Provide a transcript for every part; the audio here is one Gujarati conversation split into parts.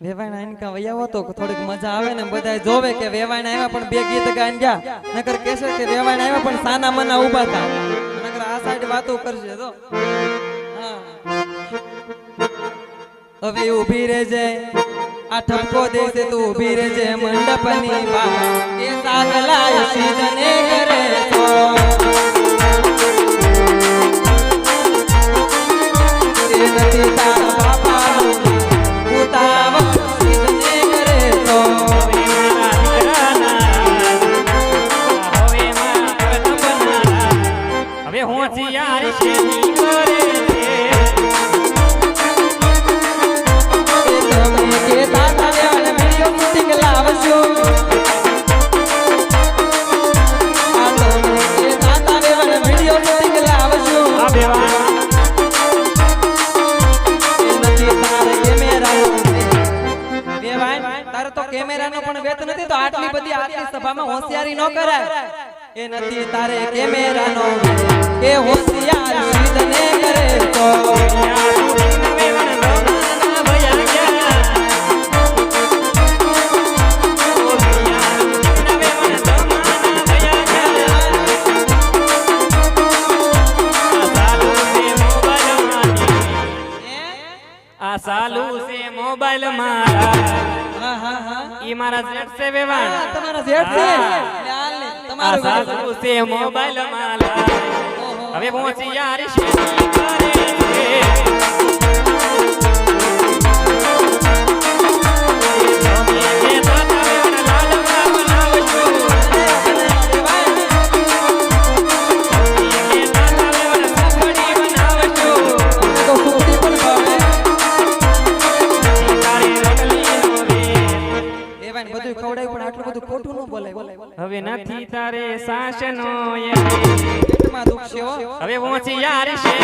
વેવાણ આઈને કા વૈયાવો તો થોડીક મજા આવે ને બધાય જોવે કે વેવાણ આવ્યા પણ બે ગીત ગાઈને ગયા. નકર કેસે કે વેવાણ આવ્યા પણ સાના મના ઊભા હતા નકર આ સાઈડ વાતો કરશે તો હવે ઊભી રહેજે. આ ઠપકો દેશે તું ઊભી રહેજે મંડપની બહાર. એ સાગલા સીધને કરે હવે હોશિયાર ઈ કરે તમે તમે લાવશો. તારે તો કેમેરાનો પણ વેત નથી તો આટલી બધી આટલી સભામાં હોશિયારી ન કરાય. એ નથી તારે કેમેરાનો એ હોશિયાર સીધને કરે તો આ સાલુ છે મોબાઈલ મારા હા હા હા ઈ મારા જેટ છે વેવાણ આ તમારા જેઠ છે હા. લે હાલ ને, આ સાલુ છે મોબાઈલ માલા હવે પહોંચી યાર ઈ કરે હવે નથી તારે સાસનો પેટમાં દુખ છે હવે પહોંચી યાર છે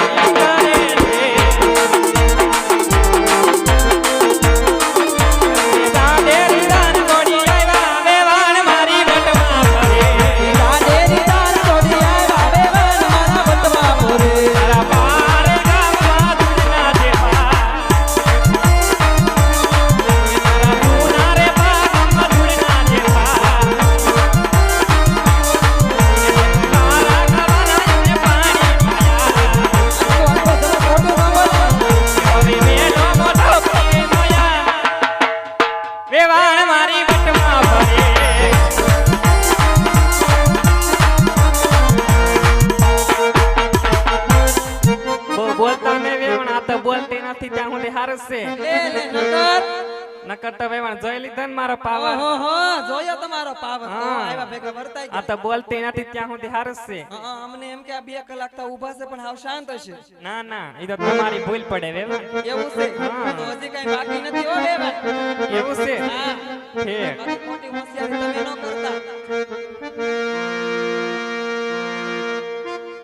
સુધી હારસ છે. નકર. તો વેવાણ જોઈ લીધો ને મારો પાવર. ઓહો, જોયો તમારો પાવર તો. હા. આવ્યા ભેગા વર્તાઈ આ તો બોલતી નથી ત્યાં હું હારસ છે. હા, હા, અમને એમ કે આ બે કલાક તો ઊભા છે પણ હાવ શાંત હશે. ના ના એ તો તમારી ભૂલ પડે વેવાણ એવું છે? તો હજી કઈ બાકી નથી હો વેવાણ. એવું છે. હા. ઠીક. મોટી હોશિયારી તમે